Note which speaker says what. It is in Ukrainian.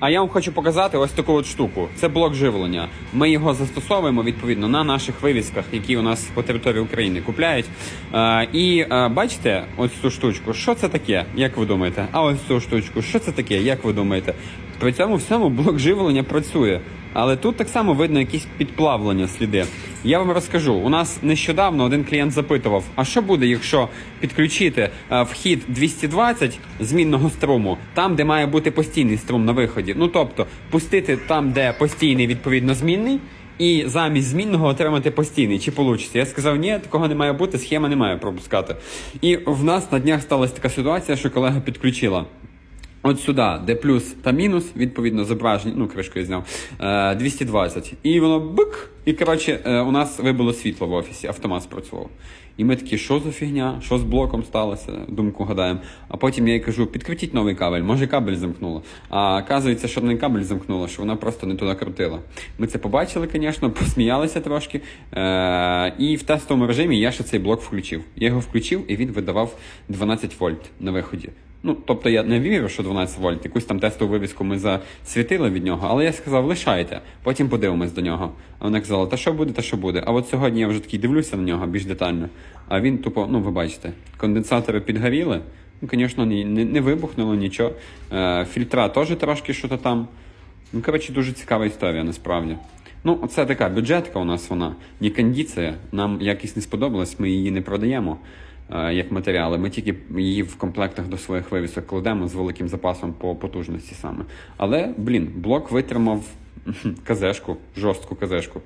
Speaker 1: А я вам хочу показати ось таку от штуку. Це блок живлення. Ми його застосовуємо відповідно на наших вивісках, які у нас по території України купляють. Е, і е, бачите, ось цю штучку. Що це таке? Як ви думаєте? А ось цю штучку, що це таке? Як ви думаєте? При цьому всьому блок живлення працює. Але тут так само видно якісь підплавлення сліди. Я вам розкажу. У нас нещодавно один клієнт запитував: а що буде, якщо підключити е, вхід 220 змінного струму, там, де має бути постійний струм на виході? Ну тобто пустити там, де постійний відповідно змінний. І замість змінного отримати постійний. Чи получиться? Я сказав, ні, такого не має бути, схема не має пропускати. І в нас на днях сталася така ситуація, що колега підключила. От сюди, де плюс та мінус, відповідно, зображення, ну, кришку я зняв, е, 220. І воно бик, і коротше, е, у нас вибило світло в офісі, автомат спрацював. І ми такі, що за фігня, що з блоком сталося, думку гадаємо. А потім я їй кажу, підкрутіть новий кабель, може кабель замкнуло. А оказується, що не кабель замкнуло, що вона просто не туди крутила. Ми це побачили, звісно, посміялися трошки. Е, і в тестовому режимі я ще цей блок включив. Я його включив і він видавав 12 вольт на виході. Ну, тобто я не вірю, що 12 вольт, якусь там тестову вивіску ми засвітили від нього, але я сказав, лишайте, потім подивимось до нього. А вона казала, та що буде, та що буде. А от сьогодні я вже такий дивлюся на нього більш детально. А він тупо, ну ви бачите, конденсатори підгоріли. Ну, звісно, не, не, вибухнуло нічого. Е, фільтра теж трошки що то там. Ну, коротше, дуже цікава історія насправді. Ну, це така бюджетка у нас вона, не кондиція. Нам якість не сподобалась, ми її не продаємо як матеріали. Ми тільки її в комплектах до своїх вивісок кладемо з великим запасом по потужності саме. Але, блін, блок витримав казешку, жорстку казешку.